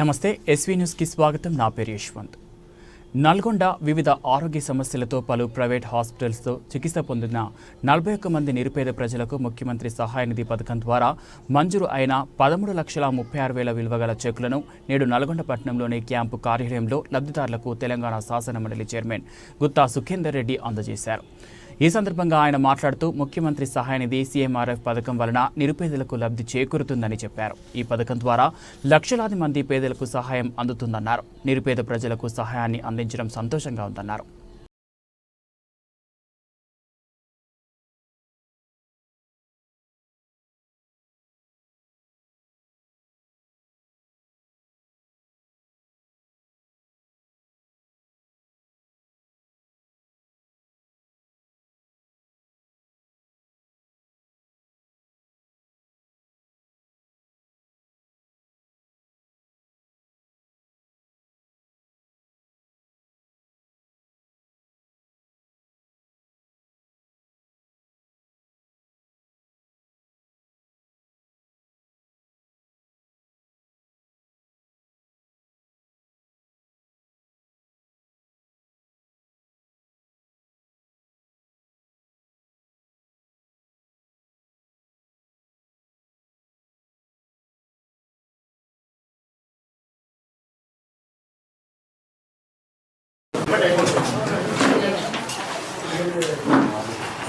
నమస్తే ఎస్వీ న్యూస్కి స్వాగతం. నా పేరు యశ్వంత్. నల్గొండ వివిధ ఆరోగ్య సమస్యలతో పలు ప్రైవేట్ హాస్పిటల్స్తో చికిత్స పొందిన నలభై ఒక్క మంది నిరుపేద ప్రజలకు ముఖ్యమంత్రి సహాయ నిధి పథకం ద్వారా మంజూరు అయిన పదమూడు లక్షల ముప్పై ఆరు వేల విలువగల చెక్కులను నేడు నల్గొండ పట్టణంలోని క్యాంపు కార్యాలయంలో లబ్ధిదారులకు తెలంగాణ శాసనమండలి చైర్మన్ గుత్తా సుఖేందర్ రెడ్డి అందజేశారు. ఈ సందర్భంగా ఆయన మాట్లాడుతూ ముఖ్యమంత్రి సహాయనిధి సీఎంఆర్ఎఫ్ పథకం వలన నిరుపేదలకు లబ్ధి చేకూరుతుందని చెప్పారు. ఈ పథకం ద్వారా లక్షలాది మంది పేదలకు సహాయం అందుతుందన్నారు. నిరుపేద ప్రజలకు సహాయాన్ని అందించడం సంతోషంగా ఉందన్నారు.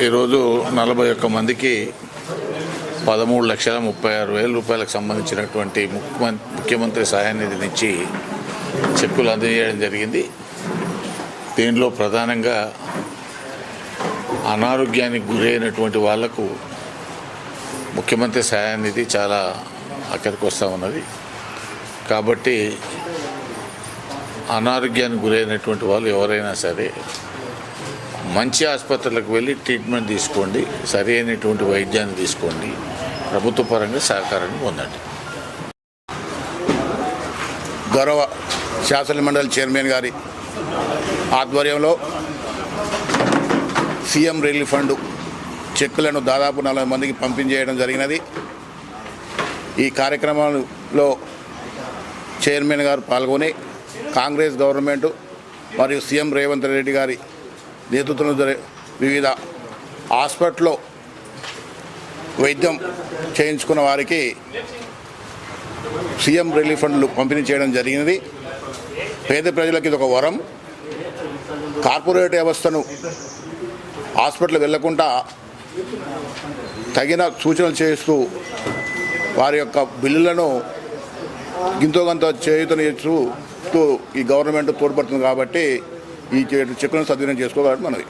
ఈరోజు నలభై ఒక్క మందికి పదమూడు లక్షల ముప్పై ఆరు వేల రూపాయలకు సంబంధించినటువంటి ముఖ్యమం- ముఖ్యమంత్రి సహాయ నిధి నుంచి చెక్కులు అందజేయడం జరిగింది. దీనిలో ప్రధానంగా అనారోగ్యానికి గురైనటువంటి వాళ్ళకు ముఖ్యమంత్రి సహాయ నిధి చాలా అక్కడికి వస్తూ ఉన్నది. కాబట్టి అనారోగ్యానికి గురైనటువంటి వాళ్ళు ఎవరైనా సరే మంచి ఆసుపత్రులకు వెళ్ళి ట్రీట్మెంట్ తీసుకోండి సరి అయినటువంటి వైద్యాన్ని తీసుకోండి ప్రభుత్వ పరంగా సహకారాన్ని పొందండి. గౌరవ శాసనమండలి చైర్మన్ గారి ఆధ్వర్యంలో సీఎం రిలీఫ్ ఫండ్ చెక్కులను దాదాపు నలభై మందికి పంపించేయడం జరిగినది. ఈ కార్యక్రమంలో చైర్మన్ గారు పాల్గొని కాంగ్రెస్ గవర్నమెంట్ మరియు సీఎం రేవంత్ రెడ్డి గారి నేతృత్వంలో వివిధ హాస్పిటల్లో వైద్యం చేయించుకున్న వారికి సీఎం రిలీఫ్ ఫండ్లు పంపిణీ చేయడం జరిగినది. పేద ప్రజలకు ఇది ఒక వరం. కార్పొరేట్ వ్యవస్థను హాస్పిటల్ వెళ్ళకుండా తగిన సూచనలు చేస్తూ వారి యొక్క బిల్లులను గింతో గంత చేయుతనిస్తూ ఈ గవర్నమెంట్ తోడ్పడుతుంది కాబట్టి ఈ చెక్కులను సద్వినియోగం చేసుకోవాలని మనది.